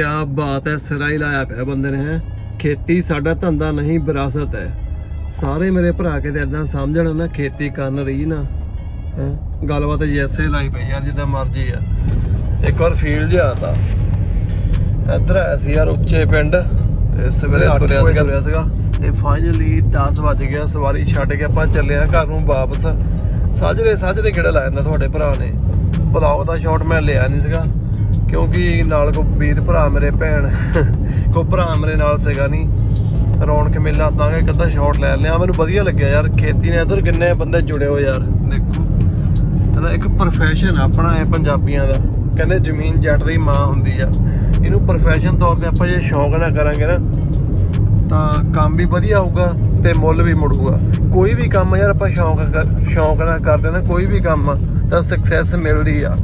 ਕਿਆ ਬਾਤ ਹੈ ਸਿਰਾ ਹੀ ਲਾਇਆ ਪਿਆ ਬੰਦੇ ਨੇ ਖੇਤੀ ਸਾਡਾ ਧੰਦਾ ਨਹੀਂ ਵਿਰਾਸਤ ਹੈ ਸਾਰੇ ਮੇਰੇ ਭਰਾ ਕਿਤੇ ਏਦਾਂ ਸਮਝਣ ਨਾ ਖੇਤੀ ਕਰਨ ਰਹੀ ਨਾ ਗੱਲਬਾਤ ਜੈਸੇ ਲਾਈ ਪਈ ਯਾਰ ਜਿੱਦਾਂ ਮਰਜ਼ੀ ਆ। ਇੱਕ ਵਾਰ ਫੀਲ ਜਿਹਾ ਤਾ। ਇੱਧਰ ਆਇਆ ਸੀ ਯਾਰ ਉੱਚੇ ਪਿੰਡ। ਤੇ ਸਵੇਰੇ 8 ਵਜੇ ਤੁਰਿਆ ਸੀਗਾ। ਤੇ ਫਾਈਨਲੀ 10 ਵਜ ਗਿਆ ਸਵਾਰੀ ਛੱਡ ਕੇ ਆਪਾਂ ਚੱਲੇ ਆ ਘਰ ਨੂੰ ਵਾਪਸ। ਸਾਜਰੇ ਸਾਜਰੇ ਕਿਹੜਾ ਲਾ ਜਾਂਦਾ ਤੁਹਾਡੇ ਭਰਾ ਨੇ? ਬਲੌਗ ਦਾ ਸ਼ਾਟ ਮੈਂ ਲਿਆ ਨਹੀਂ ਸੀਗਾ। ਕਿਉਂਕਿ ਨਾਲ ਕੋ ਵੀਰ ਭਰਾ ਮੇਰੇ ਭੈਣ। ਕੋ ਭਰਾ ਮੇਰੇ ਨਾਲ ਸੀਗਾ ਨਹੀਂ ਰੌਣਕ ਮੇਲਾ ਤਾਂ ਕਿ ਕਦਾ ਸ਼ਾਟ ਲੈ ਲਿਆ। ਮੈਨੂੰ ਵਧੀਆ ਲੱਗਿਆ ਯਾਰ। ਖੇਤੀ ਨੇ ਇਧਰ ਕਿੰਨੇ ਬੰਦੇ ਜੁੜੇ ਹੋ ਯਾਰ। ਦੇਖੋ। ਹਨਾ ਇੱਕ ਪ੍ਰੋਫੈਸ਼ਨ ਆਪਣਾ ਹੈ ਪੰਜਾਬੀਆਂ ਦਾ। ਕਹਿੰਦੇ ਜ਼ਮੀਨ ਜੱਟ ਦੀ ਮਾਂ ਹੁੰਦੀ ਆ। ਇਹਨੂੰ ਪ੍ਰੋਫੈਸ਼ਨ ਤੌਰ ਤੇ ਆਪਾਂ ਜੇ ਸ਼ੌਂਕ ਨਾਲ ਕਰਾਂਗੇ ਨਾ ਤਾਂ ਕੰਮ ਵੀ ਵਧੀਆ ਹੋਊਗਾ ਤੇ ਮੁੱਲ ਵੀ ਮੁੜੂਗਾ। ਕੋਈ ਵੀ ਕੰਮ ਯਾਰ ਆਪਾਂ ਸ਼ੌਂਕ ਸ਼ੌਂਕ ਨਾਲ ਕਰਦੇ ਨਾ ਕੋਈ ਵੀ ਕੰਮ ਤਾਂ ਸਕਸੈਸ ਮਿਲਦੀ ਆ।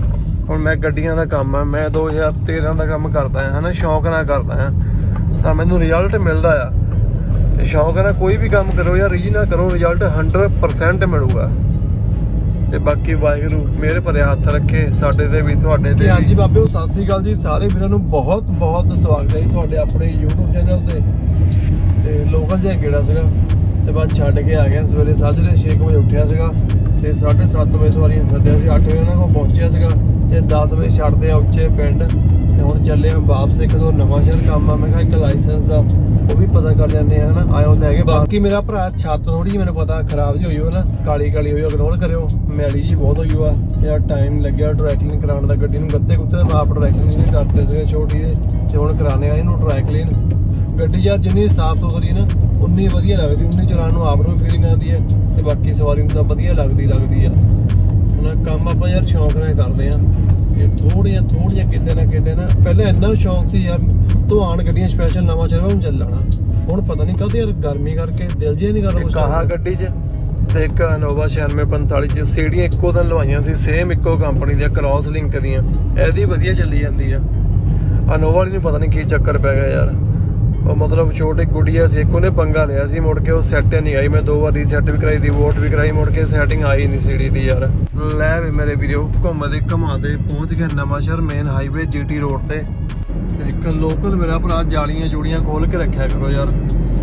ਹੁਣ ਮੈਂ ਗੱਡੀਆਂ ਦਾ ਕੰਮ ਆ ਮੈਂ 2013 ਦਾ ਕੰਮ ਕਰਦਾ ਹਾਂ ਹਨਾ ਸ਼ੌਂਕ ਨਾਲ ਕਰਦਾ ਹਾਂ ਤਾਂ ਮੈਨੂੰ ਰਿਜ਼ਲਟ ਮਿਲਦਾ ਆ। ਤੇ ਸ਼ੌਂਕ ਨਾਲ ਕੋਈ ਵੀ ਕੰਮ ਕਰੋ ਯਾਰ ਰੀ ਨਾ ਕਰੋ ਰਿਜ਼ਲਟ 100% ਮਿਲੂਗਾ। ਤੇ ਬਾਕੀ ਵਾਹਿਗੁਰੂ ਮੇਰੇ ਭਰੇ ਹੱਥ ਰੱਖੇ ਸਾਡੇ ਤੇ ਵੀ ਤੁਹਾਡੇ ਤੇ ਹਾਂਜੀ ਬਾਬਿਓ ਸਤਿ ਸ੍ਰੀ ਅਕਾਲ ਜੀ ਸਾਰੇ ਵੀਰਾਂ ਨੂੰ ਬਹੁਤ ਬਹੁਤ ਸਵਾਗਤ ਹੈ ਜੀ ਤੁਹਾਡੇ ਆਪਣੇ YouTube ਚੈਨਲ ਤੇ। ਤੇ ਲੋਕਲ ਜਿਹਾ ਕਿਹੜਾ ਸੀਗਾ ਤੇ ਬਾਅਦ ਛੱਡ ਕੇ ਆ ਗਿਆ ਸਵੇਰੇ ਸਾਜਰੇ 6 ਵਜੇ ਉੱਠਿਆ ਸੀਗਾ। ਤੇ 7:30 ਵਜੇ ਸਵਾਰੀਆਂ ਸੱਦਿਆ ਸੀ। 8 ਵਜੇ ਉਹਨਾਂ ਕੋਲ ਪਹੁੰਚਿਆ ਸੀਗਾ ਤੇ 10 ਵਜੇ ਛੱਡਦੇ ਆ ਉੱਚੇ ਪਿੰਡ ਤੇ ਹੁਣ ਚੱਲੇ ਆ ਵਾਪਸ ਇੱਕ ਦੋ ਨਵਾਂ ਸ਼ਹਿਰ ਕੰਮ ਆ। ਮੈਂ ਕਿਹਾ ਇੱਕ ਲਾਇਸੈਂਸ ਦਾ, ਉਹ ਵੀ ਪਤਾ ਕਰ ਲੈਣੇ ਆ, ਹਨਾ? ਆਇਓ ਤਾਂ ਹੈਗੇ ਬਾਕੀ ਮੇਰਾ ਭਰਾ ਛੱਤ ਥੋੜੀ ਜਿਹੀ ਮੈਨੂੰ ਪਤਾ, ਖਰਾਬ ਜਿਹੀ ਹੋਈ ਹੋ ਨਾ, ਕਾਲੀ ਕਾਲੀ ਹੋਈ ਇਗਨੋਰ ਕਰਿਓ। ਮੈਲੀ ਜੀ ਬਹੁਤ ਹੋਈ ਆ। ਯਾਰ ਟਾਈਮ ਲੱਗਿਆ ਡਰਾਈ ਕਰਾਉਣ ਦਾ, ਗੱਡੀ ਨੂੰ ਗੱਤੇ ਗੁੱਤੇ ਮੈਂ ਆਪ ਡਰਾਈ ਨਹੀਂ ਕਰਦੇ ਸੀਗੇ ਛੋਟੀ ਦੇ ਤੇ ਹੁਣ ਕਰਾਣੇ ਆ ਇਹਨੂੰ ਡਰਾਈ ਗੱਡੀ ਯਾਰ ਜਿੰਨੀ ਸਾਫ਼ ਸੁਥਰੀ ਨਾ, ਉਨੀ ਵਧੀਆ ਲੱਗਦੀ, ਉਨੀ ਚਲਾਉਣ ਨੂੰ ਆਪ ਨੂੰ ਫੀਲਿੰਗ ਆਉਂਦੀ ਹੈ ਤੇ ਬਾਕੀ ਸਵਾਰੀ ਨੂੰ ਤਾਂ ਵਧੀਆ ਲੱਗਦੀ ਲੱਗਦੀ ਆ। ਹੁਣ ਕੰਮ ਆਪਾਂ ਯਾਰ ਸ਼ੌਂਕ ਨਾਲ ਕਰਦੇ ਆ। ਇਹ ਥੋੜੀਆਂ ਥੋੜੀਆਂ ਕਿਤੇ ਨਾ ਕਿਤੇ ਨਾ ਪਹਿਲਾਂ ਇੰਨਾ ਸ਼ੌਂਕ ਸੀ ਯਾਰ ਧੁਆਣ ਗੱਡੀਆਂ ਸਪੈਸ਼ਲ ਨਵਾਂ ਚਲਵਾ ਨੂੰ ਚੱਲ ਜਾਣਾ ਹੁਣ ਪਤਾ ਨਹੀਂ ਕਦੇ ਯਾਰ ਗਰਮੀ ਕਰਕੇ ਦਿਲ ਜਿਹਾ ਨਹੀਂ ਕਰਦਾ ਇੱਕ ਆਹ ਗੱਡੀ 'ਚ ਤੇ ਇੱਕ ਇਨੋਵਾ 9645 'ਚ ਸੀੜੀਆਂ ਇੱਕੋ ਦਿਨ ਲਵਾਈਆਂ ਸੀ ਸੇਮ ਇੱਕੋ ਕੰਪਨੀ ਦੀਆਂ ਕ੍ਰਾਸ ਲਿੰਕ ਦੀਆਂ। ਇਹਦੀ ਵਧੀਆ ਚੱਲੀ ਜਾਂਦੀ ਆ। ਇਨੋਵਾ ਵਾਲੀ ਨੂੰ ਪਤਾ ਨਹੀਂ ਕੀ ਚੱਕਰ ਪੈ ਗਿਆ ਯਾਰ। ਉਹ ਮਤਲਬ ਛੋਟੀ ਗੁੜੀਆ ਸੀ, ਇੱਕ ਉਹਨੇ ਪੰਗਾ ਲਿਆ ਸੀ, ਮੁੜ ਕੇ ਉਹ ਸੈੱਟ ਨਹੀਂ ਆਈ। ਮੈਂ ਦੋ ਵਾਰ ਰੀਸੈਟ ਵੀ ਕਰਾਈ ਰਿਵੋਟ ਵੀ ਕਰਾਈ, ਮੁੜ ਕੇ ਸੈਟਿੰਗ ਆਈ ਨਹੀਂ ਸੀੜੀ ਦੀ ਯਾਰ। ਲੈ ਵੀ ਮੇਰੇ ਵੀਰੋ, ਘੁੰਮਦੇ ਘਮਾਦੇ ਪਹੁੰਚ ਗਏ ਨਵਾਂ ਸ਼ਹਿਰ ਮੇਨ ਹਾਈਵੇ ਜੀਟੀ ਰੋਡ ਤੇ। ਤੇ ਇੱਕ ਲੋਕਲ ਮੇਰਾ ਭਰਾ ਜਾਲੀਆਂ ਜੋੜੀਆਂ ਖੋਲ ਕੇ ਰੱਖਿਆ ਕਰੋ ਯਾਰ।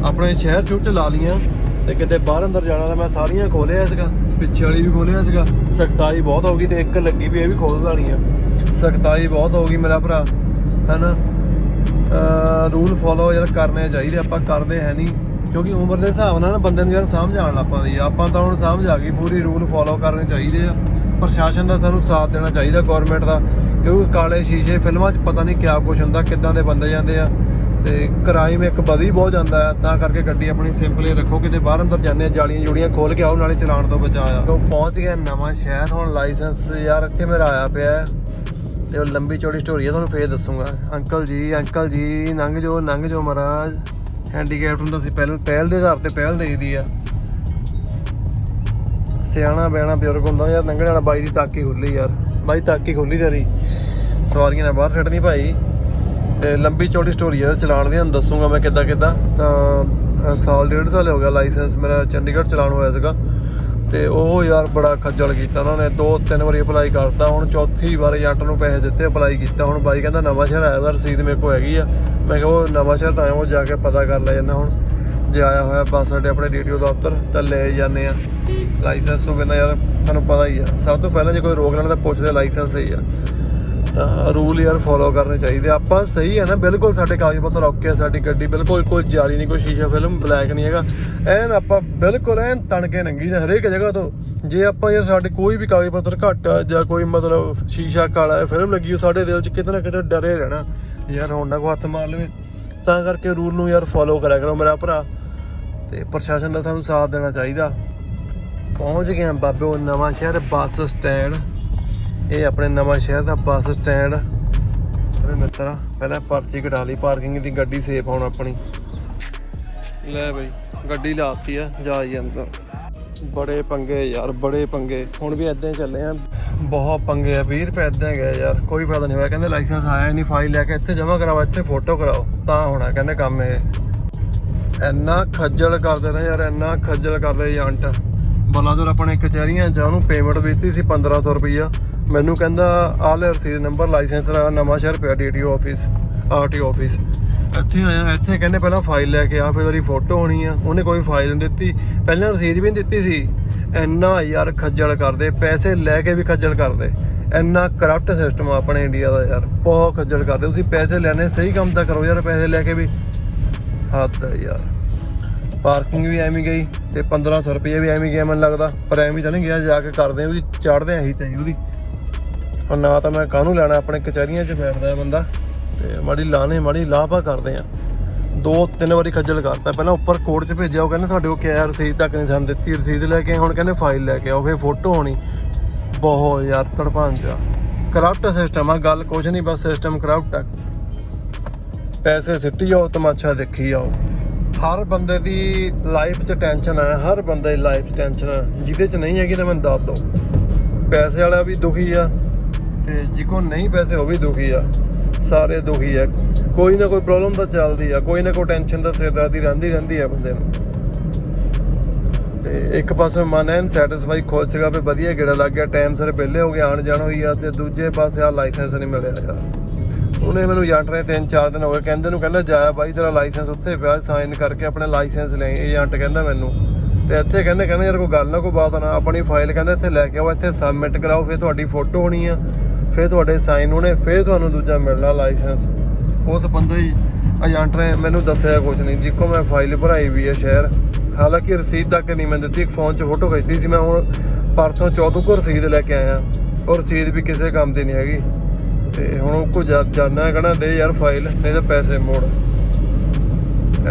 ਆਪਣੇ ਸ਼ਹਿਰ ਚੋਂ ਚ ਲਾ ਲੀਆਂ ਤੇ ਕਿਤੇ ਬਾਹਰ ਅੰਦਰ ਜਾਣਾ ਤਾਂ ਮੈਂ ਸਾਰੀਆਂ ਖੋਲਿਆ ਸੀਗਾ, ਪਿੱਛੇ ਵਾਲੀ ਵੀ ਖੋਲਿਆ ਸੀਗਾ। ਸਖਤਾਈ ਬਹੁਤ ਹੋ ਗਈ ਤੇ ਇੱਕ ਲੱਗੀ ਵੀ ਇਹ ਵੀ ਖੋਲ ਦੇਣੀ ਆ। ਸਖਤਾਈ ਬਹੁਤ ਹੋ ਗਈ ਮੇਰਾ ਭਰਾ, ਹੈਨਾ? ਰੂਲ ਫੋਲੋ ਯਾਰ ਕਰਨੇ ਚਾਹੀਦੇ, ਆਪਾਂ ਕਰਦੇ ਹੈ ਨਹੀਂ। ਕਿਉਂਕਿ ਉਮਰ ਦੇ ਹਿਸਾਬ ਨਾਲ ਨਾ ਬੰਦੇ ਨੂੰ ਯਾਰ ਸਮਝ ਆਉਣ ਲੱਗ ਪੈਂਦੀ ਆ। ਆਪਾਂ ਤਾਂ ਹੁਣ ਸਮਝ ਆ ਗਈ, ਪੂਰੀ ਰੂਲ ਫੋਲੋ ਕਰਨੇ ਚਾਹੀਦੇ ਆ। ਪ੍ਰਸ਼ਾਸਨ ਦਾ ਸਾਨੂੰ ਸਾਥ ਦੇਣਾ ਚਾਹੀਦਾ ਗਵਰਨਮੈਂਟ ਦਾ। ਕਿਉਂਕਿ ਕਾਲੇ ਸ਼ੀਸ਼ੇ ਫਿਲਮਾਂ 'ਚ ਪਤਾ ਨਹੀਂ ਕਿਆ ਕੁਝ ਹੁੰਦਾ, ਕਿੱਦਾਂ ਦੇ ਬੰਦੇ ਜਾਂਦੇ ਆ। ਤੇ ਕ੍ਰਾਈਮ ਇੱਕ ਵਧੀ ਬਹੁਤ ਜਾਂਦਾ ਹੈ ਤਾਂ ਕਰਕੇ ਗੱਡੀ ਆਪਣੀ ਸਿੰਪਲੀ ਰੱਖੋ, ਕਿਤੇ ਬਾਹਰ ਅੰਦਰ ਜਾਂਦੇ ਆ, ਜਾਲੀਆਂ ਜੁੜੀਆਂ ਖੋਲ ਕੇ ਆਓ, ਨਾਲੇ ਚਲਾਉਣ ਤੋਂ ਬਚਾਇਆ ਤੋਂ ਪਹੁੰਚ ਗਿਆ ਨਵਾਂ ਸ਼ਹਿਰ, ਹੁਣ ਲਾਇਸੈਂਸ ਯਾਰ ਕਿਵੇਂ ਆਇਆ ਪਿਆ? ਤੇ ਉਹ ਲੰਬੀ ਚੌੜੀ ਸਟੋਰੀ ਹੈ ਤੁਹਾਨੂੰ ਫੇਰ ਦੱਸੂਗਾ। ਅੰਕਲ ਜੀ ਅੰਕਲ ਜੀ ਲੰਘ ਜੋ ਲੰਘ ਜੋ ਮਹਾਰਾਜ। ਹੈਂਡੀਕੈਪਟ ਹੁੰਦਾ ਸੀ ਅਸੀਂ ਪਹਿਲ ਪਹਿਲ ਦੇ ਆਧਾਰ ਤੇ ਪਹਿਲ ਦੇਈਦੀ ਆ। ਸਿਆਣਾ, ਬਿਆਣਾ ਬਜ਼ੁਰਗ ਹੁੰਦਾ ਯਾਰ ਲੰਘਣ ਵਾਲਾ ਬਾਈ ਦੀ ਤਾਕੀ ਖੁੱਲੀ ਯਾਰ। ਬਾਈ ਤਾਕੀ ਖੁੱਲੀ ਤੇਰੀ। ਸਵਾਰੀਆਂ ਨੇ ਬਾਹਰ ਛੱਡਣੀ ਭਾਈ। ਤੇ ਲੰਬੀ ਚੌੜੀ ਸਟੋਰੀ ਹੈ ਚਲਾਉਣ ਦੀ, ਤੁਹਾਨੂੰ ਦੱਸੂਗਾ ਮੈਂ ਕਿੱਦਾਂ ਕਿੱਦਾਂ ਤਾਂ ਸਾਲ, ਡੇਢ ਸਾਲ ਹੋ ਗਿਆ ਲਾਇਸੈਂਸ ਮੇਰਾ ਚੰਡੀਗੜ੍ਹ ਚਲਾਉਣ ਹੋਇਆ ਸੀਗਾ। ਤੇ ਉਹ ਯਾਰ ਬੜਾ ਖੱਜਲ ਕੀਤਾ ਉਹਨਾਂ। ਨੇ ਦੋ, ਤਿੰਨ ਵਾਰੀ ਅਪਲਾਈ ਕਰਤਾ, ਹੁਣ ਚੌਥੀ ਵਾਰ ਏਜੰਟ ਨੂੰ ਪੈਸੇ ਦਿੱਤੇ ਅਪਲਾਈ ਕੀਤਾ। ਹੁਣ ਬਾਈ ਕਹਿੰਦਾ ਨਵਾਂ ਸ਼ਹਿਰ ਆਇਆ ਵਾ, ਰਸੀਦ ਮੇਰੇ ਕੋਲ ਹੈਗੀ ਆ। ਮੈਂ ਕਿਹਾ ਉਹ ਨਵਾਂ ਸ਼ਹਿਰ ਤਾਂ ਆਇਆ, ਉਹ ਜਾ ਕੇ ਪਤਾ ਕਰ ਲੈ ਜਾਂਦਾ ਹੁਣ। ਜੇ ਆਇਆ ਹੋਇਆ ਬੱਸ ਸਾਡੇ ਆਪਣੇ ਡੀਟੀਓ ਦਫ਼ਤਰ, ਤਾਂ ਲੈ ਜਾਂਦੇ ਆ। ਲਾਇਸੈਂਸ ਤੋਂ ਬਿਨਾਂ ਯਾਰ, ਤੁਹਾਨੂੰ ਪਤਾ ਹੀ ਆ। ਸਭ ਤੋਂ ਪਹਿਲਾਂ ਜੇ ਕੋਈ ਰੋਕ ਲੈਣ ਤਾਂ ਪੁੱਛਦੇ ਲਾਇਸੈਂਸ ਹੀ ਆ। ਤਾਂ ਰੂਲ ਯਾਰ ਫੋਲੋ ਕਰਨੇ ਚਾਹੀਦੇ। ਆਪਾਂ ਸਹੀ ਹੈ ਨਾ, ਬਿਲਕੁਲ ਸਾਡੇ ਕਾਗਜ਼ ਪੱਤਰ ਓਕੇ ਆ, ਸਾਡੀ ਗੱਡੀ ਬਿਲਕੁਲ ਕੋਈ ਜਾਲੀ ਨਹੀਂ, ਕੋਈ ਸ਼ੀਸ਼ਾ ਫਿਲਮ ਬਲੈਕ ਨਹੀਂ ਹੈਗਾ। ਐਨ ਆਪਾਂ ਬਿਲਕੁਲ ਐਨ ਤਣਕੇ ਨੰਗੀ ਦਾ ਹਰੇਕ ਜਗ੍ਹਾ ਤੋਂ। ਜੇ ਆਪਾਂ ਯਾਰ ਸਾਡੇ ਕੋਈ ਵੀ ਕਾਗਜ਼ ਪੱਤਰ ਘੱਟ ਆ ਜਾਂ ਕੋਈ ਮਤਲਬ ਸ਼ੀਸ਼ਾ ਕਾਲਾ ਫਿਲਮ ਲੱਗੀ ਹੋ ਸਾਡੇ ਦਿਲ 'ਚ ਕਿਤੇ ਨਾ ਕਿਤੇ ਡਰੇ ਰਹਿਣਾ। ਯਾਰ ਹੁਣ ਨਾ ਕੋ ਹੱਥ ਮਾਰ ਲਵੇ। ਤਾਂ ਕਰਕੇ ਰੂਲ ਨੂੰ ਯਾਰ ਫੋਲੋ ਕਰਿਆ ਕਰੋ ਮੇਰਾ ਭਰਾ। ਤੇ ਪ੍ਰਸ਼ਾਸਨ ਦਾ ਸਾਨੂੰ ਸਾਥ ਦੇਣਾ ਚਾਹੀਦਾ। ਪਹੁੰਚ ਗਏ ਬਾਬੇ, ਉਹ ਨਵਾਂ ਸ਼ਹਿਰ ਬੱਸ ਸਟੈਂਡ ਇਹ ਆਪਣੇ ਨਵਾਂ ਸ਼ਹਿਰ ਦਾ ਬੱਸ ਸਟੈਂਡ। ਅਰੇ ਮਿੱਤਰਾ, ਪਹਿਲਾਂ ਪਰਚੀ ਕਟਾ ਲਈ ਪਾਰਕਿੰਗ ਦੀ ਗੱਡੀ ਸੇਫ ਹੁਣ ਆਪਣੀ। ਲੈ ਬਈ, ਗੱਡੀ ਲਾਤੀ ਆ ਜਾ ਹੀ ਅੰਦਰ। ਬੜੇ ਪੰਗੇ ਯਾਰ, ਬੜੇ ਪੰਗੇ। ਹੁਣ ਵੀ ਇਦਾਂ ਚੱਲੇ ਆ। ਬਹੁਤ ਪੰਗੇ ਆ 20 ਰੁਪਏ ਇਦਾਂ ਗਏ ਯਾਰ, ਕੋਈ ਫਾਇਦਾ ਨਹੀਂ ਹੋਇਆ। ਕਹਿੰਦੇ ਲਾਇਸੈਂਸ ਆਇਆ ਨਹੀਂ ਫਾਈਲ ਲੈ ਕੇ ਇੱਥੇ ਜਮ੍ਹਾਂ ਕਰਾਓ, ਇੱਥੇ ਫੋਟੋ ਕਰਾਓ। ਤਾਂ ਹੋਣਾ ਕਹਿੰਦੇ ਕੰਮ ਇਹ। ਇੰਨਾ ਖੱਜਲ ਕਰਦੇ ਨੇ ਯਾਰ, ਇੰਨਾ ਖੱਜਲ ਕਰਦੇ ਏਜੰਟ। ਬਲਾਦਰ ਆਪਣੇ ਕਚਹਿਰੀਆਂ ਚ ਉਹਨੂੰ ਪੇਮੈਂਟ ਦਿੱਤੀ ਸੀ 1500 ਰੁਪਈਆ। ਮੈਨੂੰ ਕਹਿੰਦਾ ਆਹ ਲੈ ਰਸੀਦ, ਨੰਬਰ ਲਾਇਸੈਂਸ ਤੇਰਾ ਨਵਾਂ ਸ਼ਹਿਰ ਪਿਆ ਡੀਟੀਓ ਆਫਿਸ ਆਰਟੀਓ ਆਫਿਸ ਇੱਥੇ ਆਇਆ, ਇੱਥੇ ਕਹਿੰਦੇ ਪਹਿਲਾਂ ਫਾਈਲ ਲੈ ਕੇ ਆ, ਫਿਰ ਉਹਦੀ ਫੋਟੋ ਹੋਣੀ ਆ। ਉਹਨੇ ਕੋਈ ਫਾਈਲ ਨਹੀਂ ਦਿੱਤੀ। ਪਹਿਲਾਂ ਰਸੀਦ ਵੀ ਨਹੀਂ ਦਿੱਤੀ ਸੀ। ਇੰਨਾ ਯਾਰ ਖੱਜਲ ਕਰਦੇ, ਪੈਸੇ ਲੈ ਕੇ ਵੀ ਖੱਜਲ ਕਰਦੇ। ਇੰਨਾ ਕਰਪਟ ਸਿਸਟਮ ਆ ਆਪਣੇ ਇੰਡੀਆ ਦਾ ਯਾਰ, ਬਹੁਤ ਖੱਜਲ ਕਰਦੇ। ਤੁਸੀਂ ਪੈਸੇ ਲੈਣੇ, ਸਹੀ ਕੰਮ ਤਾਂ ਕਰੋ ਯਾਰ ਪੈਸੇ ਲੈ ਕੇ ਵੀ। ਹੱਦ ਹੈ ਯਾਰ। ਪਾਰਕਿੰਗ ਵੀ ਐਵੇਂ ਗਈ ਤੇ 1500 ਰੁਪਏ ਵੀ ਐਵੇਂ ਗਿਆ, ਮੈਨੂੰ ਲੱਗਦਾ। ਪਰ ਐਵੇਂ ਤਾਂ ਨਹੀਂ ਗਿਆ, ਜਾ ਕੇ ਕਰਦੇ ਆ, ਉਹਦੀ ਚੜਦੇ ਆਹੀ ਤੇ ਉਹਦੀ। ਹੁਣ ਨਾ ਤਾਂ ਮੈਂ ਕਾਹਨੂੰ ਲੈਣਾ, ਆਪਣੇ ਕਚਹਿਰੀਆਂ 'ਚ ਬੈਠਦਾ ਬੰਦਾ। ਤੇ ਮਾੜੀ ਲਾਣੇ ਮਾੜੀ ਲਾਪਾ ਕਰਦੇ ਆ ਦੋ, ਤਿੰਨ ਵਾਰੀ ਖੱਜਲ ਕਰਤਾ ਪਹਿਲਾਂ ਉੱਪਰ ਕੋਰਟ 'ਚ ਭੇਜਿਆ, ਉਹ ਕਹਿੰਦੇ ਤੁਹਾਡੇ ਕੋਲ ਕਿਹਾ ਰਸੀਦ ਤੱਕ ਨਹੀਂ ਸਾਨੂੰ ਦਿੱਤੀ, ਰਸੀਦ ਲੈ ਕੇ ਹੁਣ ਕਹਿੰਦੇ ਫਾਈਲ ਲੈ ਕੇ ਆਓ, ਫਿਰ ਫੋਟੋ ਹੋਣੀ ਬਹੁਤ ਯਾਰ, ਤੜਪਾਂ ਜਾ। ਕਰਪਟ ਸਿਸਟਮ ਆ, ਗੱਲ ਕੁਝ ਨਹੀਂ, ਬਸ ਸਿਸਟਮ ਕਰਪਟ ਆ। ਪੈਸੇ ਸਿੱਟੀ ਜਾਓ, ਤਮਾਸ਼ਾ ਦੇਖੀ ਜਾਓ। ਹਰ ਬੰਦੇ ਦੀ ਲਾਈਫ 'ਚ ਟੈਨਸ਼ਨ ਹੈ ਹਰ ਬੰਦੇ ਦੀ ਲਾਈਫ 'ਚ ਟੈਨਸ਼ਨ ਹੈ ਜਿਹਦੇ 'ਚ ਨਹੀਂ ਹੈਗੀ ਤਾਂ ਮੈਨੂੰ ਦੱਸ ਦਿਓ। ਪੈਸੇ ਵਾਲਾ ਵੀ ਦੁਖੀ ਆ। ਤੇ ਜਿਹਕੋ ਨਹੀਂ ਪੈਸੇ, ਉਹ ਵੀ ਦੁਖੀ ਆ। ਸਾਰੇ ਦੁਖੀ ਆ। ਕੋਈ ਨਾ ਕੋਈ ਪ੍ਰੋਬਲਮ ਤਾਂ ਚੱਲਦੀ ਆ। ਕੋਈ ਨਾ ਕੋਈ ਟੈਨਸ਼ਨ ਤਾਂ ਸਿਰ ਰਾਤੀ ਰਹਿੰਦੀ ਰਹਿੰਦੀ ਆ ਬੰਦੇ ਨੂੰ। ਤੇ ਇੱਕ ਪਾਸੇ ਮਨ ਐਨ ਸੈਟੀਸਫਾਈ ਖੁਸ਼ ਸੀਗਾ ਵੀ ਵਧੀਆ ਗੇੜਾ ਲੱਗ ਗਿਆ। ਟਾਈਮ ਸਿਰ ਵਿਹਲੇ ਹੋ ਗਏ, ਆਣ ਜਾਣ ਹੋਈ ਆ ਤੇ ਦੂਜੇ ਪਾਸੇ ਆ ਲਾਇਸੈਂਸ ਨਹੀਂ ਮਿਲਿਆ ਯਾਰ ਉਹਨੇ ਮੈਨੂੰ ਏਜੰਟ ਨੇ ਤਿੰਨ ਚਾਰ ਦਿਨ ਹੋ ਗਏ। ਕਹਿੰਦੇ ਨੂੰ ਕਹਿੰਦਾ ਜਾਇਆ ਬਾਈ, ਤੇਰਾ ਲਾਇਸੈਂਸ ਉੱਥੇ ਪਿਆ ਸਾਈਨ ਕਰਕੇ ਆਪਣੇ ਲਾਇਸੈਂਸ ਲੈ। ਏਜੰਟ ਕਹਿੰਦਾ ਮੈਨੂੰ। ਤੇ ਇੱਥੇ ਕਹਿੰਦੇ ਕਹਿੰਦੇ, ਯਾਰ ਕੋਈ ਗੱਲ ਨਾ, ਕੋਈ ਬਾਤ ਨਾ। ਆਪਣੀ ਫਾਈਲ ਕਹਿੰਦਾ, ਇੱਥੇ ਲੈ ਕੇ ਆਓ, ਇੱਥੇ ਸਬਮਿਟ ਕਰਾਓ। ਫਿਰ ਤੁਹਾਡੀ ਫੋਟੋ ਹੋਣੀ ਆ। ਫਿਰ ਤੁਹਾਡੇ ਸਾਈਨ ਹੋਣੇ, ਫਿਰ ਤੁਹਾਨੂੰ ਦੂਜਾ ਮਿਲਣਾ ਲਾਇਸੈਂਸ ਉਸ ਬੰਦੇ ਏਜੰਟ ਨੇ ਮੈਨੂੰ ਦੱਸਿਆ ਕੁਝ ਨਹੀਂ। ਜਿੱਕੋ ਮੈਂ ਫਾਈਲ ਭਰਾਈ ਵੀ ਹੈ ਸ਼ਹਿਰ। ਹਾਲਾਂਕਿ ਰਸੀਦ ਤੱਕ ਨਹੀਂ ਮੈਂ ਦਿੱਤੀ, ਇੱਕ ਫੋਨ 'ਚ ਫੋਟੋ ਖਿੱਚਦੀ ਸੀ। ਮੈਂ ਹੁਣ ਪਰਸੋਂ ਚੌਥੋਂ ਕੋ ਰਸੀਦ ਲੈ ਕੇ ਆਇਆ। ਉਹ ਰਸੀਦ ਵੀ ਕਿਸੇ ਕੰਮ ਦੀ ਨਹੀਂ ਹੈਗੀ। ਤੇ ਹੁਣ ਉਹ ਕੋ ਜਾਣਾ ਕਹਣਾ ਦੇ ਯਾਰ ਫਾਈਲ ਨਹੀਂ ਤਾਂ ਪੈਸੇ ਮੋੜ।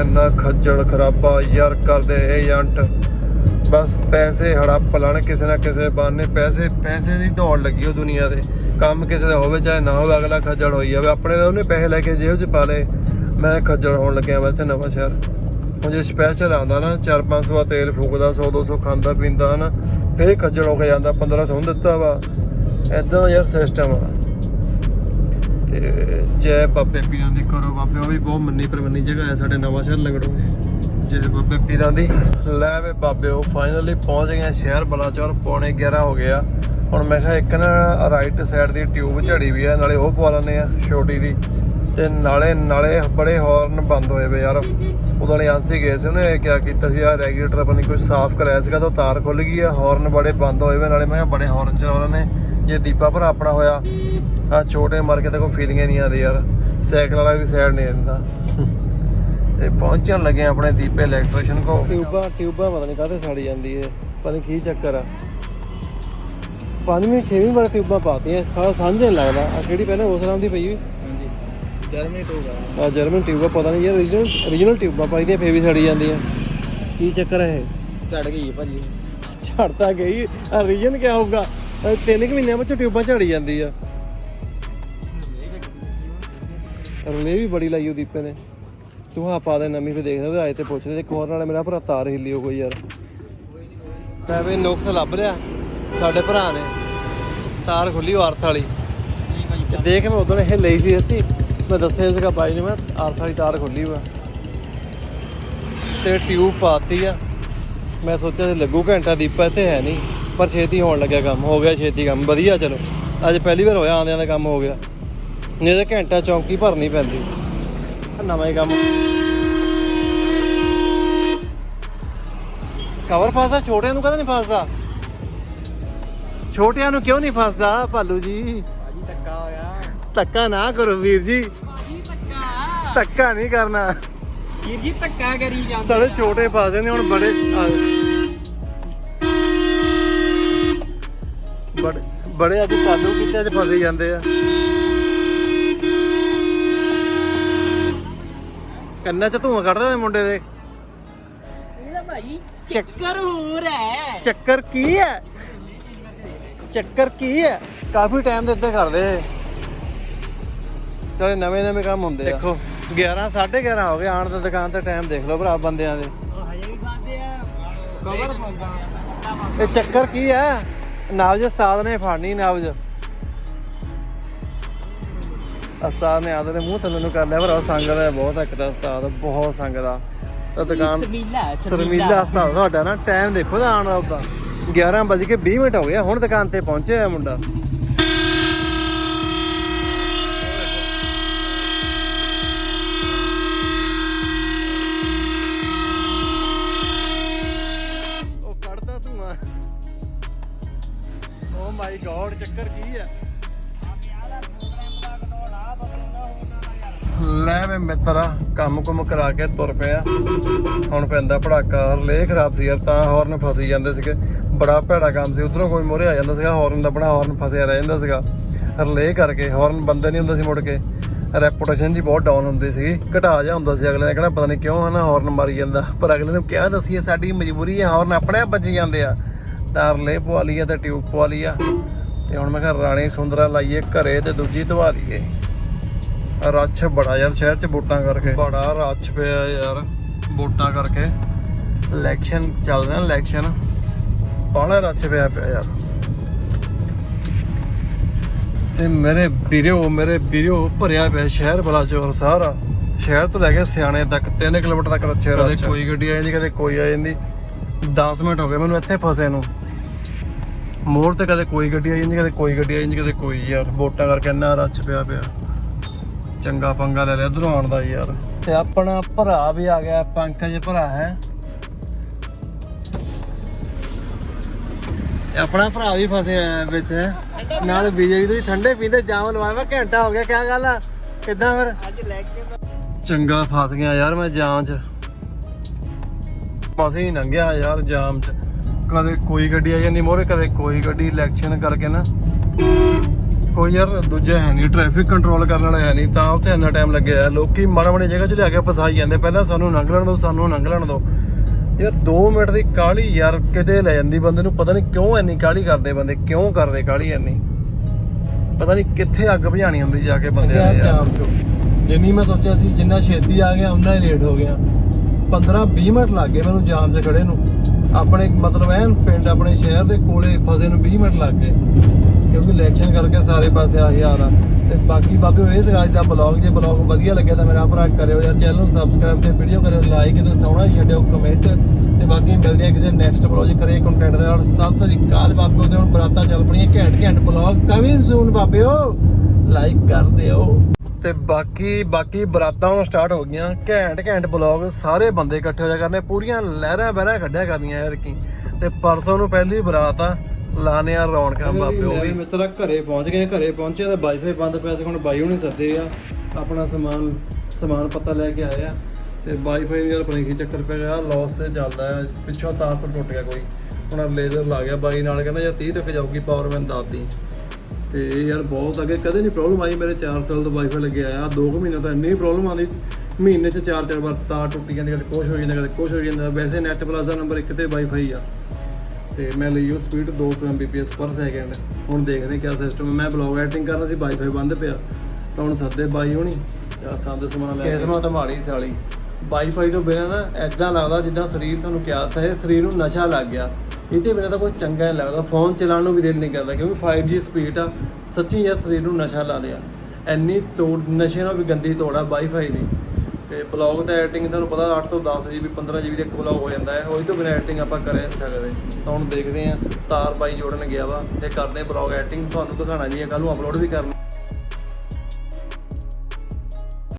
ਇੰਨਾ ਖੱਜਲ ਖਰਾਬਾ ਯਾਰ ਕਰਦੇ ਏਜੰਟ ਬਸ ਪੈਸੇ ਹੜੱਪ ਲੈਣ ਕਿਸੇ ਨਾ ਕਿਸੇ ਬਾਨੇ ਪੈਸੇ ਪੈਸੇ ਦੀ ਦੌੜ ਲੱਗੀ ਉਹ ਦੁਨੀਆ ਦੇ ਕੰਮ ਕਿਸੇ ਦਾ ਹੋਵੇ, ਚਾਹੇ ਨਾ ਹੋਵੇ, ਅਗਲਾ ਖੱਜਲ ਹੋਈ ਜਾਵੇ। ਆਪਣੇ ਤਾਂ ਉਹਨੇ ਪੈਸੇ ਲੈ ਕੇ ਜੇਬ 'ਚ ਪਾ ਲਏ। ਮੈਂ ਖੱਜਲ ਹੋਣ ਲੱਗਿਆ ਮੈਂ ਇੱਥੇ ਨਵਾਂ ਸ਼ਹਿਰ। ਹੁਣ ਜੇ ਸਪੈਸ਼ਲ ਆਉਂਦਾ ਨਾ 4-500 ਦਾ ਤੇਲ ਫੂਕਦਾ 100-200 ਖਾਂਦਾ, ਪੀਂਦਾ ਨਾ ਫੇਰ ਖੱਜਲ ਹੋ ਕੇ ਜਾਂਦਾ 1500 ਦਿੱਤਾ ਵਾ। ਐਦਾਂ ਯਾਰ ਸਿਸਟਮ ਆ। ਤੇ ਜੈ ਬਾਬੇ ਪੀਰਾਂ ਦੀ ਕਰੋ ਬਾਬੇ, ਉਹ ਵੀ ਬਹੁਤ ਮੰਨੀ ਪਰਮੰਨੀ ਜਗ੍ਹਾ ਹੈ ਸਾਡੇ ਨਵਾਂ ਸ਼ਹਿਰ ਲੰਗੜੋ। ਜੈ ਬਾਬੇ ਪੀਰਾਂ ਦੀ, ਲੈ ਵੇ ਬਾਬੇ, ਉਹ ਫਾਈਨਲੀ ਪਹੁੰਚ ਗਏ ਸ਼ਹਿਰ ਬਲਾਚੌਰ, ਪੌਣੇ 11 ਹੋ ਗਿਆ ਹੁਣ ਮੈਂ ਕਿਹਾ ਇੱਕ ਨਾ ਰਾਈਟ ਸਾਈਡ ਦੀ ਟਿਊਬ ਝੜੀ ਵੀ ਆ, ਨਾਲੇ ਉਹ ਪਵਾ ਲੈਂਦੇ ਆ, ਛੋਟੀ ਦੀ। ਤੇ ਨਾਲੇ ਨਾਲੇ ਬੜੇ ਹਾਰਨ ਬੰਦ ਹੋਏ ਵੇ ਯਾਰ। ਉਦੋਂ ਵਾਲੇ ਆਂਸੀ ਗਏ ਸੀ ਉਹਨੇ, ਕਿਆ ਕੀਤਾ ਸੀ ਆ ਰੈਗੂਲੇਟਰ ਆਪਣੀ ਨਹੀਂ ਕੁਝ ਸਾਫ਼ ਕਰਾਇਆ ਸੀਗਾ ਤਾਂ ਤਾਰ ਖੁੱਲ ਗਈ ਆ ਹਾਰਨ ਬੜੇ ਬੰਦ ਹੋਏ ਵੇ, ਨਾਲੇ ਮੈਂ ਕਿਹਾ ਬੜੇ ਹਾਰਨ ਚਲਾਉਣ ਨੇ ਜੇ ਦੀਪਾ ਭਰਾ ਆਪਣਾ ਹੋਇਆ ਆ ਛੋਟੇ ਮਰ ਕੇ ਤਾਂ ਕੋਈ ਫੀਲਿੰਗ ਹੀ ਨਹੀਂ ਆਦੀ ਯਾਰ। ਸਾਈਕਲ ਵਾਲਾ ਵੀ ਸਾਈਡ ਨਹੀਂ ਦਿੰਦਾ। ਤੇ ਪਹੁੰਚਣ ਲੱਗੇ ਆਪਣੇ ਦੀਪੇ ਇਲੈਕਟ੍ਰੀਸ਼ੀਅਨ ਕੋ ਟਿਊਬਾਂ ਟਿਊਬਾਂ ਪਤਾ ਨਹੀਂ ਕਾਹਦੇ ਸੜੀ ਜਾਂਦੀ ਹੈ ਪਤਾ ਨਹੀਂ ਕੀ ਚੱਕਰ ਆ। ਪੰਜਵੀਂ ਛੇਵੀਂ ਵਾਰ ਟਿਊਬਾਂ ਪਾਤੀਆਂ ਸਾਰਾ ਸਮਝ ਨਹੀਂ ਲੱਗਦਾ। ਆ ਕਿਹੜੀ ਪਹਿਲਾਂ ਉਸ ਨਾਮ ਦੀ ਪਈ ਵੀ ਹਾਂਜੀ। ਜਰਮਨੀ ਟੂਗਾ ਆ। ਜਰਮਨ ਟਿਊਬਾਂ ਪਤਾ ਨਹੀਂ ਯਾਰ origignal origignal ਟਿਊਬਾਂ ਪਾਈਆਂ ਫੇਰ ਵੀ ਸੜੀ ਜਾਂਦੀਆਂ ਕੀ ਚੱਕਰ ਹੈ ਇਹ? ਝੜ ਗਈ ਭਾਜੀ। ਝੜਤਾ ਗਈ। ਆ ਰੀਜਨ ਕਿਆ ਹੋਊਗਾ? ਤਿੰਨ ਕੁ ਮਹੀਨਿਆਂ ਵਿੱਚ ਟਿਊਬਾਂ ਝੜੀ ਜਾਂਦੀ ਆ। ਰਲੇ ਵੀ ਬੜੀ ਲਾਈ ਉਹ ਦੀਪੇ ਨੇ। ਤੂੰ ਆ ਪਾ ਦੇ ਨਵੀਂ ਫੇ ਦੇਖਦੇ ਉਹਦੇ ਆਏ ਤੇ ਪੁੱਛਦੇ ਇੱਕ ਹੋਰ ਨਾਲੇ ਮੇਰਾ ਭਰਾ ਤਾਰ ਹਿੱਲੀ ਹੋ ਕੋਈ ਯਾਰ। ਮੈਂ ਵੀ ਨੁਕਸ ਲੱਭ ਲਿਆ। ਸਾਡੇ ਭਰਾ ਨੇ। ਤਾਰ ਖੁੱਲੀ ਅਰਥ ਵਾਲੀ। ਤੇ ਦੇਖ ਮੈਂ ਉਦੋਂ ਇਹ ਲਈ ਸੀ ਸੱਚੀ। ਮੈਂ ਦੱਸਿਆ ਸੀਗਾ ਬਾਈ ਨੂੰ, ਮੈਂ ਅਰਥ ਵਾਲੀ ਤਾਰ ਖੁੱਲੀ ਵਾ। ਤੇ ਟਿਊਬ ਪਾਤੀ ਆ। ਮੈਂ ਸੋਚਿਆ ਸੀ ਲੱਗੂ ਘੰਟਾ ਦੀਪਾ ਇੱਥੇ ਹੈ ਨਹੀਂ, ਪਰ ਛੇਤੀ ਹੋਣ ਲੱਗਿਆ ਕੰਮ। ਹੋ ਗਿਆ ਛੇਤੀ ਕੰਮ। ਵਧੀਆ, ਚਲੋ। ਅੱਜ ਪਹਿਲੀ ਵਾਰ ਹੋਇਆ ਆਂਦਿਆਂ ਦਾ ਕੰਮ ਹੋ ਗਿਆ। ਨਹੀਂ ਤਾਂ ਘੰਟਾ ਚੌਂਕੀ ਭਰਨੀ ਪੈਂਦੀ। ਨਵਾਂ ਹੀ ਕੰਮ। ਕਵਰ ਫਸਦਾ ਛੋਟਿਆਂ ਨੂੰ ਕਦੇ ਨਹੀਂ ਫਸਦਾ? ਛੋਟਿਆਂ ਨੂੰ ਕਿਉਂ ਨਹੀਂ ਫਸਦਾ ਭਾਲੂ ਜੀ? ਭਾਜੀ ਧੱਕਾ ਹੋਇਆ ਧੱਕਾ ਨਾ ਕਰੋ ਵੀਰ ਜੀ। ਜੀ ਧੱਕਾ। ਧੱਕਾ ਨਹੀਂ ਕਰਨਾ। ਵੀਰ ਜੀ ਧੱਕਾ ਕਰੀ ਜਾਂਦੇ ਸਾਰੇ ਛੋਟੇ ਫਸਦੇ ਨੇ ਹੁਣ ਬੜੇ ਬੜੇ ਅੱਜ ਚਾਲੂ ਕੀਤੇ ਅੱਜ ਫਸੇ ਜਾਂਦੇ ਆ। ਕੰਨਾਂ ਚ ਧੂਆਂ ਕੱਢਦੇ ਨੇ ਮੁੰਡੇ ਦੇ। ਇਹਦਾ ਭਾਈ ਚੱਕਰ ਹੋਰ ਹੈ। ਚੱਕਰ ਕੀ ਹੈ? ਚੱਕਰ ਕੀ ਹੈ? ਕਾਫੀ ਟਾਈਮ ਦੇ ਇੱਦਾਂ ਕਰਦੇ ਤੇ ਨਵੇਂ ਨਵੇਂ ਕੰਮ ਹੁੰਦੇ ਆ। ਦੇਖੋ 11 11:30 ਹੋ ਗਏ ਆਣ ਦਾ ਦੁਕਾਨ ਤੇ ਟਾਈਮ ਦੇਖ ਲਓ ਭਰਾ ਬੰਦਿਆਂ ਦੇ। ਹਜੇ ਵੀ ਖਾਂਦੇ ਆ। ਕਵਰ ਪਾਉਂਦਾ ਇਹ ਚੱਕਰ ਕੀ ਹੈ? ਨਾਵਜ ਉਸਤਾਦ ਨੇ ਫੜਨੀ ਨਾਵਜ। ਉਸਤਾਦ ਨੇ ਆਦਰ ਦੇ ਮੂੰਹ ਥੱਲੇ ਨੂੰ ਕਰ ਲਿਆ ਪਰ ਉਹ ਸੰਗਦਾ ਬਹੁਤ ਹੈ ਇੱਕ ਤਾਂ ਉਸਤਾਦ ਬਹੁਤ ਸੰਗਦਾ ਤਾਂ ਦੁਕਾਨ ਸ਼ਰਮੀਲਾ ਉਸਤਾਦ ਤੁਹਾਡਾ ਨਾ ਟਾਈਮ ਦੇਖੋ ਨਾ ਆਣ ਦਾ ਉਦਾਂ 11 ਵਜੇ ਕੇ 20 ਮਿੰਟ ਹੋ ਗਏ ਹੁਣ ਦੁਕਾਨ ਤੇ ਪਹੁੰਚਿਆ ਮੁੰਡਾ। ਲੈ ਵੇ ਮਿੱਤਰਾ, ਕੰਮ ਕੁਮ ਕਰਾ ਕੇ ਤੁਰ ਪਿਆ। ਹੁਣ ਪੈਂਦਾ ਭੜਾਕਾ ਹਰਲੇ ਖਰਾਬ ਸੀ ਯਾਰ, ਤਾਂ ਹਾਰਨ ਫਸੀ ਜਾਂਦੇ ਸੀਗੇ। ਬੜਾ ਭੈੜਾ ਕੰਮ ਸੀ, ਉਧਰੋਂ ਕੋਈ ਮੋਰੇ ਆ ਜਾਂਦਾ ਸੀਗਾ ਹਾਰਨ ਦੱਬਣਾ ਹਾਰਨ ਫਸਿਆ ਰਹਿ ਜਾਂਦਾ ਸੀਗਾ। ਹਰਲੇ ਕਰਕੇ ਹਾਰਨ ਬੰਦੇ ਨਹੀਂ ਹੁੰਦਾ ਸੀ ਮੁੜ ਕੇ। ਰੈਪੂਟੇਸ਼ਨ ਜੀ ਬਹੁਤ ਡਾਊਨ ਹੁੰਦੀ ਸੀ ਘਟਾ ਜਾ ਹੁੰਦਾ ਸੀ, ਅਗਲੇ ਨੇ ਕਹਿਣਾ, ਪਤਾ ਨਹੀਂ ਕਿਉਂ ਹਨਾ ਹਾਰਨ ਮਾਰੀ ਜਾਂਦਾ। ਪਰ ਅਗਲੇ ਨੂੰ ਕਿਹਾ ਦੱਸੀਏ ਸਾਡੀ ਮਜਬੂਰੀ ਹੈ ਹਾਰਨ ਆਪਣੇ ਆਪ ਵੱਜੀ ਜਾਂਦੇ ਆ। ਤਾਂ ਹਰਲੇ ਪਵਾ ਲਈ ਆ ਤੇ ਟਿਊਬ ਪਵਾ ਲਈ ਆ ਤੇ ਹੁਣ ਮੈਂ ਕਿਹਾ, ਰਾਣੀ ਸੁੰਦਰਾ ਲਾਈਏ, ਘਰੇ ਤੇ ਦੂਜੀ ਧਵਾ ਦਈਏ ਰੱਛ ਬੜਾ ਯਾਰ ਸ਼ਹਿਰ ਚ ਵੋਟਾਂ ਕਰਕੇ। ਬੜਾ ਰੱਛ ਪਿਆ ਯਾਰ ਵੋਟਾਂ ਕਰਕੇ। ਇਲੈਕਸ਼ਨ ਚੱਲ ਰਿਹਾ ਇਲੈਕਸ਼ਨ ਬਾਹਲਾ ਰੱਛ ਪਿਆ ਪਿਆ ਯਾਰ। ਤੇ ਮੇਰੇ ਵੀਰੋ ਮੇਰੇ ਵੀਰੋ ਭਰਿਆ ਪਿਆ ਸ਼ਹਿਰ ਬਲਾ ਚੋਰ ਸਾਰਾ। ਸ਼ਹਿਰ ਤੋਂ ਲੈ ਕੇ ਸਿਆਣੇ ਤੱਕ 3 ਕਿਲੋਮੀਟਰ ਤੱਕ ਰੱਛੇ ਕਦੇ ਕੋਈ ਗੱਡੀ ਆ ਜਾਂਦੀ ਕਦੇ ਕੋਈ ਆ ਜਾਂਦੀ। 10 ਮਿੰਟ ਹੋ ਗਏ ਮੈਨੂੰ ਇੱਥੇ ਫਸੇ ਨੂੰ। ਮੋੜ ਤੇ ਕਦੇ ਕੋਈ ਗੱਡੀ ਆ ਜਾਂਦੀ ਕਦੇ ਕੋਈ ਗੱਡੀ ਆ ਜਾਂਦੀ ਕਦੇ ਕੋਈ ਯਾਰ। ਵੋਟਾਂ ਕਰਕੇ ਇੰਨਾ ਰੱਛ ਪਿਆ ਪਿਆ। ਚੰਗਾ ਪੰਗਾ ਲੈ ਲਿਆ ਉਧਰੋਂ ਆਉਣ ਦਾ ਯਾਰ। ਤੇ ਆਪਣਾ ਭਰਾ ਵੀ ਆ ਗਿਆ ਪੰਕਜ ਭਰਾ ਹੈ। ਆਪਣਾ ਭਰਾ ਵੀ ਫਸਿਆ ਹੋਇਆ ਵਿੱਚ। ਨਾਲ ਬੀਜੇਪੀ ਤੋਂ ਠੰਡੇ ਪੀਂਦੇ, ਜਾਮ ਲਵਾਇਆ ਘੰਟਾ ਹੋ ਗਿਆ, ਕਿਆ ਗੱਲ ਆ? ਕਿੱਦਾਂ ਫਿਰ? ਅੱਜ ਲੈ ਕੇ ਚੰਗਾ ਫਸ ਗਿਆ ਯਾਰ ਮੈਂ ਜਾਮ 'ਚ। ਫਸ ਹੀ ਲੰਘਿਆ ਯਾਰ ਜਾਮ 'ਚ। ਕਦੇ ਕੋਈ ਗੱਡੀ ਆ ਜਾਂਦੀ ਮੋਰੇ, ਕਦੇ ਕੋਈ ਗੱਡੀ ਇਲੈਕਸ਼ਨ ਕਰਕੇ ਨਾ। ਕੋਈ ਯਾਰ ਦੂਜਾ ਹੈ ਨਹੀਂ ਟ੍ਰੈਫਿਕ ਕੰਟਰੋਲ ਕਰਨ ਵਾਲਾ ਹੈ ਨਹੀਂ ਤਾਂ ਉੱਥੇ ਇੰਨਾ ਟਾਈਮ ਲੱਗਿਆ ਲੋਕੀ ਮਾੜਾ ਮਾੜੀ ਜਗ੍ਹਾ 'ਚ ਲਿਆ ਕੇ ਫਸਾਈ ਜਾਂਦੇ। ਪਹਿਲਾਂ ਸਾਨੂੰ ਲੰਘ ਲੈਣ ਦਿਓ ਸਾਨੂੰ ਲੰਘ ਲੈਣ ਦਿਓ। ਯਾਰ 2 ਮਿੰਟ ਦੀ ਕਾਲੀ ਯਾਰ ਕਿਤੇ ਲੈ ਜਾਂਦੀ ਬੰਦੇ ਨੂੰ। ਪਤਾ ਨਹੀਂ ਕਿਉਂ ਇੰਨੀ ਕਾਲੀ ਕਰਦੇ ਬੰਦੇ ਕਿਉਂ ਕਰਦੇ ਕਾਲੀ ਇੰਨੀ। ਪਤਾ ਨਹੀਂ ਕਿੱਥੇ ਅੱਗ ਬੁਝਾਣੀ ਹੁੰਦੀ ਜਾ ਕੇ ਬੰਦਿਆਂ ਯਾਰ ਦੇ ਯਾਰ। ਜਾਮ ਚੋਂ ਜਿੰਨੀ ਮੈਂ ਸੋਚਿਆ ਸੀ ਜਿੰਨਾ ਛੇਤੀ ਆ ਗਿਆ ਉਨਾ ਹੀ ਲੇਟ ਹੋ ਗਿਆ। 15 20 ਮਿੰਟ ਲੱਗ ਗਏ ਮੈਨੂੰ ਜਾਮ 'ਚ ਖੜੇ ਨੂੰ। ਆਪਣੇ ਮਤਲਬ ਐਨ ਪਿੰਡ ਆਪਣੇ ਸ਼ਹਿਰ ਦੇ ਕੋਲੇ ਫਸੇ ਨੂੰ 20 ਮਿੰਟ ਲੱਗ ਗਏ। ਕਿਉਂਕਿ ਇਲੈਕਸ਼ਨ ਕਰਕੇ ਸਾਰੇ ਪਾਸੇ ਆਹੀ ਹਾਲ ਆ। ਤੇ ਬਾਕੀ ਬਾਬੇ ਇਹ ਸੀਗਾ ਅੱਜ ਦਾ ਬਲੌਗ, ਜੇ ਬਲੌਗ ਵਧੀਆ ਲੱਗਿਆ ਤਾਂ ਮੇਰਾ ਭਰਾ ਕਰਿਓ ਯਾਰ ਚੈਨਲ ਨੂੰ ਸਬਸਕ੍ਰਾਈਬ ਤੇ ਵੀਡੀਓ ਕਰਿਓ ਲਾਈਕ ਤੇ ਸੋਹਣਾ ਛੱਡਿਓ ਕਮੈਂਟ ਤੇ ਬਾਕੀ ਮਿਲਦੇ ਆ ਕਿਸੇ ਨੈਕਸਟ ਬਲੌਗ ਕਰੇ ਕੰਟੈਂਟ ਦੇ ਨਾਲ। ਸਤਿ ਸ੍ਰੀ ਅਕਾਲ ਬਾਬਿਓ ਤੇ ਹੁਣ ਬਰਾਤਾਂ ਚੱਲ ਪਣੀਆਂ ਘੈਂਟ ਘੈਂਟ ਬਲੌਗ ਕਮਿੰਗ ਸੂਨ ਬਾਬਿਓ। ਲਾਈਕ ਕਰ ਦਿਓ। ਤੇ ਬਾਕੀ ਬਾਕੀ ਬਰਾਤਾਂ ਹੁਣ ਸਟਾਰਟ ਹੋ ਗਈਆਂ। ਘੈਂਟ ਘੈਂਟ ਬਲੌਗ ਸਾਰੇ ਬੰਦੇ ਇਕੱਠੇ ਹੋ ਜਾ ਕਰਨੇ। ਪੂਰੀਆਂ ਲਹਿਰਾਂ ਬਹਿਰਾਂ ਕੱਢਿਆ ਕਰਦੀਆਂ ਯਾਰ ਕੀ। ਤੇ ਪਰਸੋਂ ਨੂੰ ਪਹਿਲੀ ਬਰਾਤ ਆ। ਲਾਣੇ ਆ ਰੌਣਕਾਂ ਬਾਬੇ ਉਹ ਵੀ। ਮਿੱਤਰਾ ਘਰੇ ਪਹੁੰਚ ਗਏ ਘਰੇ ਪਹੁੰਚੇ ਤਾਂ ਵਾਈਫਾਈ ਬੰਦ ਪਿਆ ਸੀ ਹੁਣ ਬਾਈ ਹੁਣੀ ਸੱਦੇ ਆ ਆਪਣਾ ਸਮਾਨ ਸਮਾਨ ਪਤਾ ਲੈ ਕੇ ਆਏ ਆ। ਤੇ ਵਾਈਫਾਈ ਯਾਰ ਪਤਾ ਨੀ ਕੀ ਚੱਕਰ ਪੈ ਗਿਆ ਲੋਸ ਤੇ ਚੱਲਦਾ ਆ ਪਿੱਛੋਂ ਤਾਰ ਤੋਂ ਟੁੱਟ ਗਿਆ ਕੋਈ। ਹੁਣ ਲੇਜ਼ਰ ਲਾ ਗਿਆ ਬਾਈ ਨਾਲ ਕਹਿੰਦਾ ਯਾਰ 30 ਤੱਕ ਜਾਊਗੀ ਪਾਵਰ ਮੈਂ ਦੱਸਦੀ ਤੇ ਯਾਰ ਬਹੁਤ ਅੱਗੇ ਕਦੇ ਨਹੀਂ ਪ੍ਰੋਬਲਮ ਆਈ ਮੇਰੇ 4 ਸਾਲ ਤੋਂ ਵਾਈਫਾਈ ਲੱਗਿਆ ਆ 2 ਮਹੀਨੇ ਤਾਂ ਇੰਨੀ ਪ੍ਰੋਬਲਮ ਆਉਂਦੀ ਮਹੀਨੇ 'ਚ ਚਾਰ ਚਾਰ ਵਾਰ ਤਾਰ ਟੁੱਟੀ ਜਾਂਦੀ ਕਦੇ ਕੁਛ ਹੋ ਜਾਂਦਾ ਕਦੇ ਕੁਛ ਹੋ ਜਾਂਦਾ ਵੈਸੇ ਨੈਟ ਪਲਾਜ਼ਾ ਨੰਬਰ 1 ਤੇ ਵਾਈਫਾਈ ਆ। ਤੇ ਮੈਂ ਲਈ ਉਹ ਸਪੀਡ 200 Mbps ਪਰ ਸੈਕਿੰਡ ਹੁਣ ਦੇਖਦੇ ਕਿਆ ਸਿਸਟਮ ਹੈ। ਮੈਂ ਬਲੌਗ ਐਡਿਟਿੰਗ ਕਰਨਾ ਸੀ ਵਾਈਫਾਈ ਬੰਦ ਪਿਆ। ਤਾਂ ਹੁਣ ਸੱਦੇ ਬਾਈ ਹੋਣੀ ਆ ਸੰਦ ਸਮਾਨ ਲੈ ਕੇ। ਕਿਸਮਤ ਮਾੜੀ ਸਾਲੀ। ਵਾਈਫਾਈ ਤੋਂ ਬਿਨਾਂ ਨਾ ਐਦਾਂ ਲੱਗਦਾ ਜਿੱਦਾਂ ਸਰੀਰ ਤੁਹਾਨੂੰ ਕਿਆਸ ਹੈ ਸਰੀਰ ਨੂੰ ਨਸ਼ਾ ਲੱਗ ਗਿਆ। ਇਹਦੇ ਬਿਨਾਂ ਤਾਂ ਕੋਈ ਚੰਗਾ ਨਹੀਂ ਲੱਗਦਾ। ਫੋਨ ਚਲਾਉਣ ਨੂੰ ਵੀ ਦਿਲ ਨਹੀਂ ਕਰਦਾ, ਕਿਉਂਕਿ 5G ਸਪੀਡ ਆ। ਸੱਚੀ ਯਾਰ, ਸਰੀਰ ਨੂੰ ਨਸ਼ਾ ਲਾ ਲਿਆ ਇੰਨੀ ਤੋੜ, ਨਸ਼ੇ ਨਾਲ ਵੀ ਗੰਦੀ ਤੋੜ ਆ ਵਾਈਫਾਈ ਦੀ। ਤੇ ਬਲੌਗ ਤੇ ਐਡੀਟਿੰਗ ਤੁਹਾਨੂੰ ਪਤਾ 8 ਤੋਂ 10 GB 15 GB ਦੇ ਇੱਕ ਬਲੌਗ ਹੋ ਜਾਂਦਾ ਹੈ। ਉਹਦੇ ਤੋਂ ਬਿਨਾਂ ਐਡੀਟਿੰਗ ਆਪਾਂ ਕਰ ਨਹੀਂ ਸਕਦੇ। ਤਾਂ ਹੁਣ ਦੇਖਦੇ ਆਂ ਤਾਰ ਬਾਈ ਜੋੜਨ ਗਿਆ ਵਾ ਤੇ ਕਰਦੇ ਬਲੌਗ ਐਡੀਟਿੰਗ ਤੁਹਾਨੂੰ ਦਿਖਾਣਾ ਜੀ ਕੱਲ ਨੂੰ ਅਪਲੋਡ ਵੀ ਕਰਨਾ